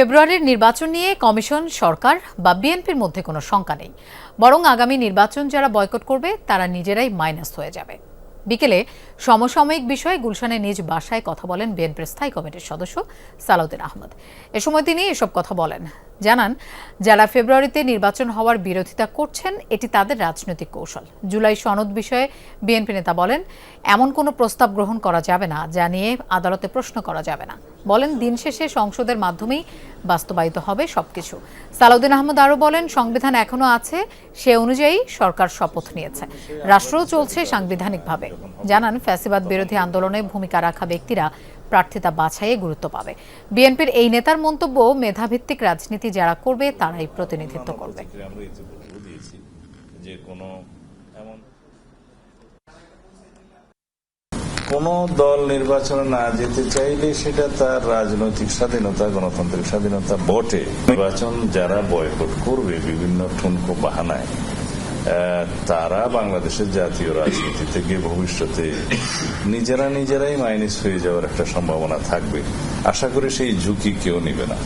ফেব্রুয়ারির নির্বাচন নিয়ে কমিশন, সরকার বা বিএনপির মধ্যে কোনো শঙ্কা নেই। বরং আগামী নির্বাচন যারা বয়কট করবে, তারা নিজেরাই মাইনাস হয়ে যাবে। বিকেলে সমসাময়িক বিষয়ে গুলশানে নিজ বাসায় কথা বলেন বিএনপির স্থায়ী কমিটির সদস্য সালাউদ্দিন আহমদ। এ সময় তিনি এসব কথা বলেন। জানান, যারা ফেব্রুয়ারিতে নির্বাচন হওয়ার বিরোধিতা করছেন, এটি তাদের রাজনৈতিক কৌশল। জুলাই সনদ বিষয়ে বিএনপি নেতা বলেন, এমন কোনো প্রস্তাব গ্রহণ করা যাবে না, যা নিয়ে আদালতে প্রশ্ন করা যাবে না। বলেন, দিন শেষে সংসদের মাধ্যমেই বাস্তবায়িত হবে সবকিছু। সালাউদ্দিন আহমদ আরও বলেন, সংবিধান এখনও আছে, সে অনুযায়ী সরকার শপথ নিয়েছে। রাষ্ট্রও চলছে সাংবিধানিকভাবে। জানান, ফ্যাসিবাদ বিরোধী আন্দোলনে ভূমিকা রাখা ব্যক্তিরা প্রার্থিতা বাছাইয়ে গুরুত্ব পাবে। বিএনপির এই নেতার মন্তব্য, মেধাভিত্তিক রাজনীতি যারা করবে, তারাই প্রতিনিধিত্ব করবে। যে কোনো এমন কোন দল নির্বাচনে না যেতে চাইলে সেটা তার রাজনৈতিক স্বাধীনতা, গণতান্ত্রিক স্বাধীনতা বটে। নির্বাচন যারা বয়কট করবে বিভিন্ন ঠুনকো বাহানায় তারা বাংলাদেশের জাতীয় রাজনীতি থেকে ভবিষ্যতে নিজেরা নিজেরাই মাইনাস হয়ে যাওয়ার একটা সম্ভাবনা থাকবে। আশা করি সেই ঝুঁকি কেউ নেবে না।